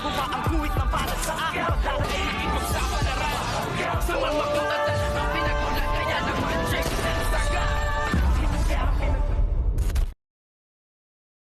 Ang guhit ng para sa akin. Pagdarating ipagsapalaran Sa mga katatan Ang pinagulat kaya naman Check Saga.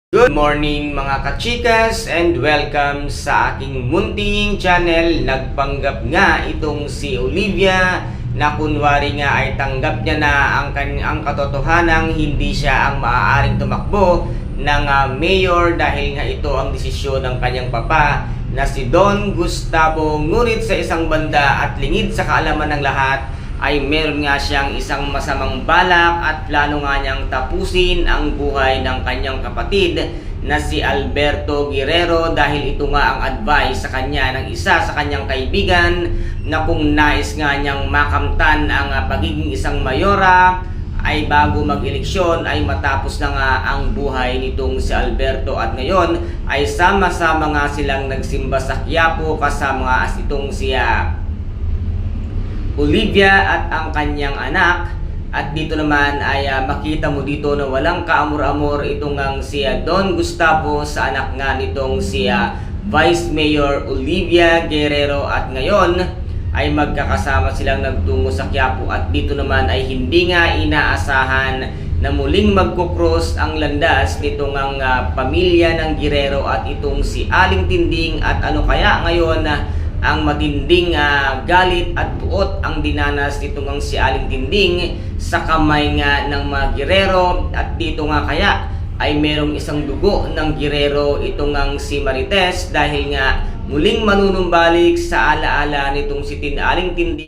Good morning mga kachikas and welcome sa aking munting channel. Nagpanggap nga itong si Olivia na kunwari nga ay tanggap niya na ang, ang katotohanang hindi siya ang maaaring tumakbo ng ah, mayor dahil nga ito ang desisyon ng kanyang papa na si Don Gustavo. Ngunit sa isang banda at lingid sa kaalaman ng lahat ay meron nga siyang isang masamang balak at plano nga niyang tapusin ang buhay ng kanyang kapatid na si Alberto Guerrero dahil ito nga ang advice sa kanya ng isa sa kanyang kaibigan na kung nais nga niyang makamtan ang pagiging isang mayora ay bago mag-eleksyon ay matapos na nga ang buhay nitong si Alberto. At ngayon ay sama-sama nga silang nagsimba sa Quiapo kasama nga itong siya Olivia at ang kanyang anak. At dito naman ay ah, makita mo dito na walang kaamor-amor itong ang si ah, Don Gustavo sa anak nga nitong si ah, Vice Mayor Olivia Guerrero. At ngayon ay magkakasama silang nagtungo sa Quiapo at dito naman ay hindi nga inaasahan na muling magkukross ang landas nitong ang ah, pamilya ng Guerrero at itong si Aling Tinding at ano kaya ngayon na ang matinding ah, galit at buot ang dinanas nitong ang si Aling Tinding sa kamay nga ng mga Guerrero at dito nga kaya ay merong isang dugo ng Guerrero itong ang si Marites dahil nga muling manunumbalik sa alaala nitong si Tin Aling Tinding